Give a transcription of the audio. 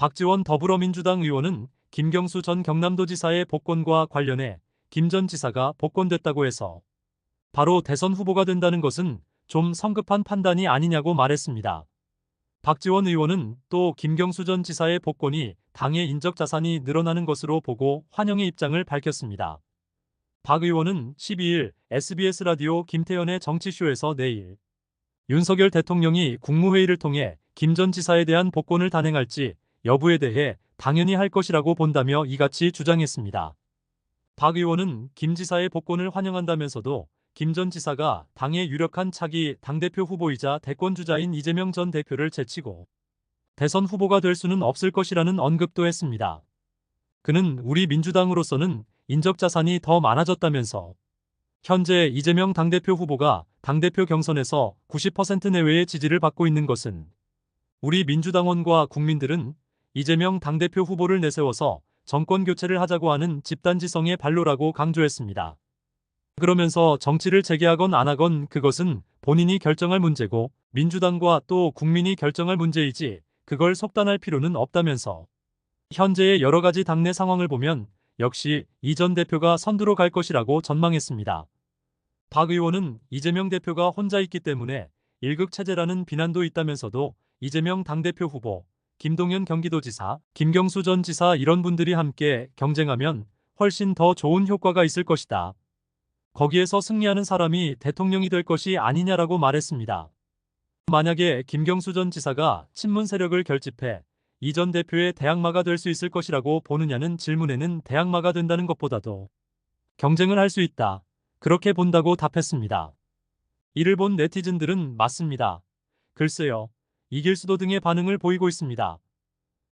박지원 더불어민주당 의원은 김경수 전 경남도지사의 복권과 관련해 김 전 지사가 복권됐다고 해서 바로 대선 후보가 된다는 것은 좀 성급한 판단이 아니냐고 말했습니다. 박지원 의원은 또 김경수 전 지사의 복권이 당의 인적 자산이 늘어나는 것으로 보고 환영의 입장을 밝혔습니다. 박 의원은 12일 SBS 라디오 김태현의 정치쇼에서 내일 윤석열 대통령이 국무회의를 통해 김 전 지사에 대한 복권을 단행할지 여부에 대해 당연히 할 것이라고 본다며 이같이 주장했습니다. 박 의원은 김 지사의 복권을 환영한다면서도 김 전 지사가 당의 유력한 차기 당대표 후보이자 대권주자인 이재명 전 대표를 제치고 대선 후보가 될 수는 없을 것이라는 언급도 했습니다. 그는 우리 민주당으로서는 인적 자산이 더 많아졌다면서 현재 이재명 당대표 후보가 당대표 경선에서 90% 내외의 지지를 받고 있는 것은 우리 민주당원과 국민들은 이재명 당대표 후보를 내세워서 정권 교체를 하자고 하는 집단지성의 발로라고 강조했습니다. 그러면서 정치를 재개하건 안 하건 그것은 본인이 결정할 문제고 민주당과 또 국민이 결정할 문제이지 그걸 속단할 필요는 없다면서 현재의 여러 가지 당내 상황을 보면 역시 이 전 대표가 선두로 갈 것이라고 전망했습니다. 박 의원은 이재명 대표가 혼자 있기 때문에 일극 체제라는 비난도 있다면서도 이재명 당대표 후보, 김동연 경기도지사, 김경수 전 지사 이런 분들이 함께 경쟁하면 훨씬 더 좋은 효과가 있을 것이다. 거기에서 승리하는 사람이 대통령이 될 것이 아니냐라고 말했습니다. 만약에 김경수 전 지사가 친문 세력을 결집해 이 전 대표의 대항마가 될 수 있을 것이라고 보느냐는 질문에는 대항마가 된다는 것보다도 경쟁을 할 수 있다. 그렇게 본다고 답했습니다. 이를 본 네티즌들은 맞습니다. 글쎄요. 이길 수도 등의 반응을 보이고 있습니다.